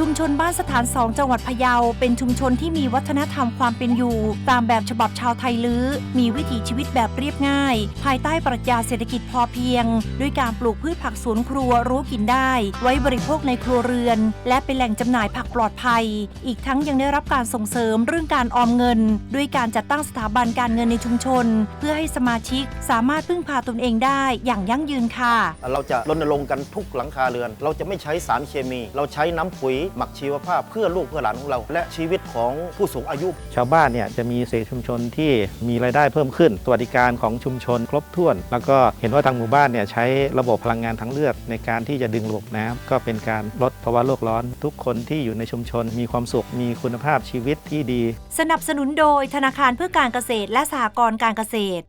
ชุมชนบ้านสถานสองจังหวัดพะเยา เป็นชุมชนที่มีวัฒนธรรมความเป็นอยู่ ตามแบบฉบับชาวไทยลื้อ มีวิถีชีวิตแบบเรียบง่าย ภายใต้ปรัชญาเศรษฐกิจพอเพียง ด้วยการปลูกพืชผักสวนครัวรู้กินได้ ไว้บริโภคในครัวเรือน และเป็นแหล่งจำหน่ายผักปลอดภัย อีกทั้งยังได้รับการส่งเสริมเรื่องการออมเงิน ด้วยการจัดตั้งสถาบันการเงินในชุมชน เพื่อให้สมาชิกสามารถพึ่งพาตนเองได้อย่างยั่งยืนค่ะ เราจะรณรงค์กันทุกหลังคาเรือน เราจะไม่ใช้สารเคมี เราใช้น้ำปุ๋ยหมักชีวภาพเพื่อลูกเพื่อหลานของเรา และชีวิตของผู้สูงอายุ ชาวบ้านเนี่ยจะมีเศรษฐกิจชุมชนที่มีรายได้เพิ่มขึ้น สวัสดิการของชุมชนครบถ้วน แล้วก็เห็นว่าทางหมู่บ้านเนี่ยใช้ระบบพลังงานทางเลือกในการที่จะดึงระบบน้ำก็เป็นการลดภาวะโลกร้อน ทุกคนที่อยู่ในชุมชน มีความสุขมีคุณภาพชีวิตที่ดี สนับสนุนโดยธนาคารเพื่อการเกษตรและสหกรณ์การเกษตร